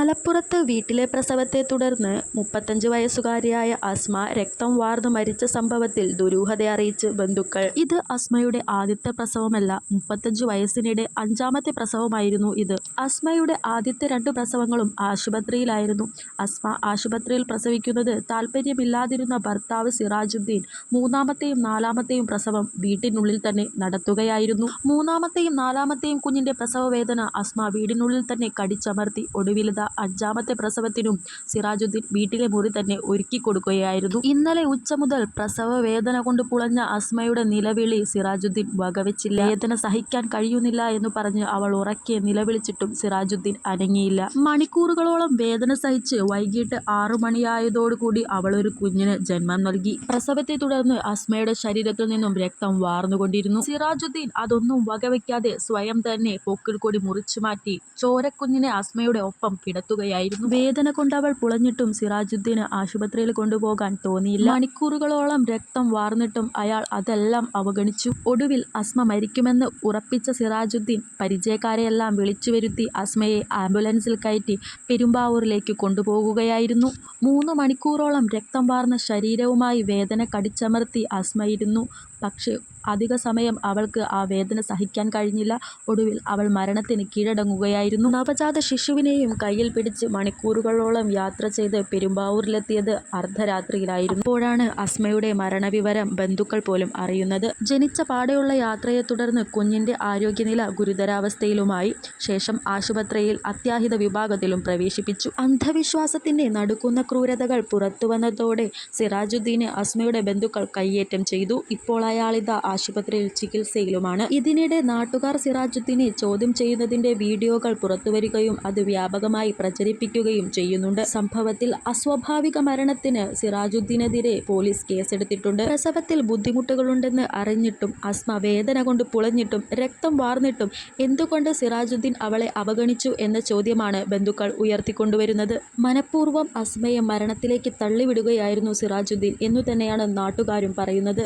മലപ്പുറത്ത് വീട്ടിലെ പ്രസവത്തെ തുടർന്ന് മുപ്പത്തഞ്ച് വയസ്സുകാരിയായ അസ്മ രക്തം വാർന്നു മരിച്ച സംഭവത്തിൽ ദുരൂഹത അറിയിച്ച് ബന്ധുക്കൾ. ഇത് അസ്മയുടെ ആദ്യത്തെ പ്രസവമല്ല മുപ്പത്തഞ്ച് വയസ്സിനിടെ അഞ്ചാമത്തെ പ്രസവമായിരുന്നു ഇത്. അസ്മയുടെ ആദ്യത്തെ രണ്ട് പ്രസവങ്ങളും ആശുപത്രിയിലായിരുന്നു. അസ്മ ആശുപത്രിയിൽ പ്രസവിക്കുന്നത് താല്പര്യമില്ലാതിരുന്ന ഭർത്താവ് സിറാജുദ്ദീൻ മൂന്നാമത്തെയും നാലാമത്തെയും പ്രസവം വീട്ടിനുള്ളിൽ തന്നെ നടത്തുകയായിരുന്നു. മൂന്നാമത്തെയും നാലാമത്തെയും കുഞ്ഞിന്റെ പ്രസവ വേദന അസ്മ വീടിനുള്ളിൽ തന്നെ കടിച്ചമർത്തി ഒടുവിലിത അഞ്ചാമത്തെ പ്രസവത്തിനും സിറാജുദ്ദീൻ വീട്ടിലെ മുറി തന്നെ ഒരുക്കി കൊടുക്കുകയായിരുന്നു. ഇന്നലെ ഉച്ച മുതൽ പ്രസവ വേദന കൊണ്ട് പുളഞ്ഞ അസ്മയുടെ നിലവിളി സിറാജുദ്ദീൻ വകവെച്ചില്ല. വേദന സഹിക്കാൻ കഴിയുന്നില്ല എന്ന് പറഞ്ഞ് അവൾ ഉറക്കെ നിലവിളിച്ചിട്ടും സിറാജുദ്ദീൻ അനങ്ങിയില്ല. മണിക്കൂറുകളോളം വേദന സഹിച്ച് വൈകിട്ട് ആറു മണിയായതോടുകൂടി അവൾ ഒരു കുഞ്ഞിന് ജന്മം നൽകി. പ്രസവത്തെ തുടർന്ന് അസ്മയുടെ ശരീരത്തിൽ നിന്നും രക്തം വാർന്നുകൊണ്ടിരുന്നു. സിറാജുദ്ദീൻ അതൊന്നും വകവയ്ക്കാതെ സ്വയം തന്നെ പൊക്കിൽ കൂടി മുറിച്ചു മാറ്റി ചോരക്കുഞ്ഞിനെ അസ്മയുടെ ഒപ്പം കിടത്തുകയായിരുന്നു വേദന കൊണ്ട് അവൾ പുളഞ്ഞിട്ടും സിറാജുദ്ദീന് ആശുപത്രിയിൽ കൊണ്ടുപോകാൻ തോന്നിയില്ല. മണിക്കൂറുകളോളം രക്തം വാർന്നിട്ടും അയാൾ അതെല്ലാം അവഗണിച്ചു. ഒടുവിൽ അസ്മ മരിക്കുമെന്ന് ഉറപ്പിച്ച സിറാജുദ്ദീൻ പരിചയക്കാരെയെല്ലാം വിളിച്ചു വരുത്തി അസ്മയെ ആംബുലൻസിൽ കയറ്റി പെരുമ്പാവൂരിലേക്ക് കൊണ്ടുപോകുകയായിരുന്നു. മൂന്ന് മണിക്കൂറോളം രക്തം വാർന്ന ശരീരവുമായി വേദന കടിച്ചമർത്തി അസ്മയിരുന്നു പക്ഷേ അധിക സമയം അവൾക്ക് ആ വേദന സഹിക്കാൻ കഴിഞ്ഞില്ല. ഒടുവിൽ അവൾ മരണത്തിന് കീഴടങ്ങുകയായിരുന്നു. നവജാത ശിശുവിനെയും കയ്യിൽ പിടിച്ച് മണിക്കൂറുകളോളം യാത്ര ചെയ്ത് പെരുമ്പാവൂരിലെത്തിയത് അർദ്ധരാത്രിയിലായിരുന്നു. അപ്പോഴാണ് അസ്മയുടെ മരണവിവരം ബന്ധുക്കൾ പോലും അറിയുന്നത്. ജനിച്ച പാടെയുള്ള യാത്രയെ തുടർന്ന് കുഞ്ഞിന്റെ ആരോഗ്യനില ഗുരുതരാവസ്ഥയിലുമായി. ശേഷം ആശുപത്രിയിൽ അത്യാഹിത വിഭാഗത്തിലും പ്രവേശിപ്പിച്ചു. അന്ധവിശ്വാസത്തിന്റെ നടുക്കുന്ന ക്രൂരതകൾ പുറത്തുവന്നതോടെ സിറാജുദ്ദീനെ അസ്മയുടെ ബന്ധുക്കൾ കയ്യേറ്റം ചെയ്തു. ഇപ്പോൾ അയാളിത ആശുപത്രിയിൽ ചികിത്സയിലുമാണ്. ഇതിനിടെ നാട്ടുകാർ സിറാജുദ്ദീനെ ചോദ്യം ചെയ്യുന്നതിന്റെ വീഡിയോകൾ പുറത്തുവരികയും അത് വ്യാപകമായി പ്രചരിപ്പിക്കുകയും ചെയ്യുന്നുണ്ട്. സംഭവത്തിൽ അസ്വാഭാവിക മരണത്തിന് സിറാജുദ്ദീനെതിരെ പോലീസ് കേസെടുത്തിട്ടുണ്ട്. പ്രസവത്തിൽ ബുദ്ധിമുട്ടുകളുണ്ടെന്ന് അറിഞ്ഞിട്ടും അസ്മ വേദന കൊണ്ട് പുളഞ്ഞിട്ടും രക്തം വാർന്നിട്ടും എന്തുകൊണ്ട് സിറാജുദ്ദീൻ അവളെ അവഗണിച്ചു എന്ന ചോദ്യമാണ് ബന്ധുക്കൾ ഉയർത്തിക്കൊണ്ടുവരുന്നത്. മനഃപൂർവം അസ്മയെ മരണത്തിലേക്ക് തള്ളിവിടുകയായിരുന്നു സിറാജുദ്ദീൻ എന്നു തന്നെയാണ് നാട്ടുകാരും പറയുന്നത്.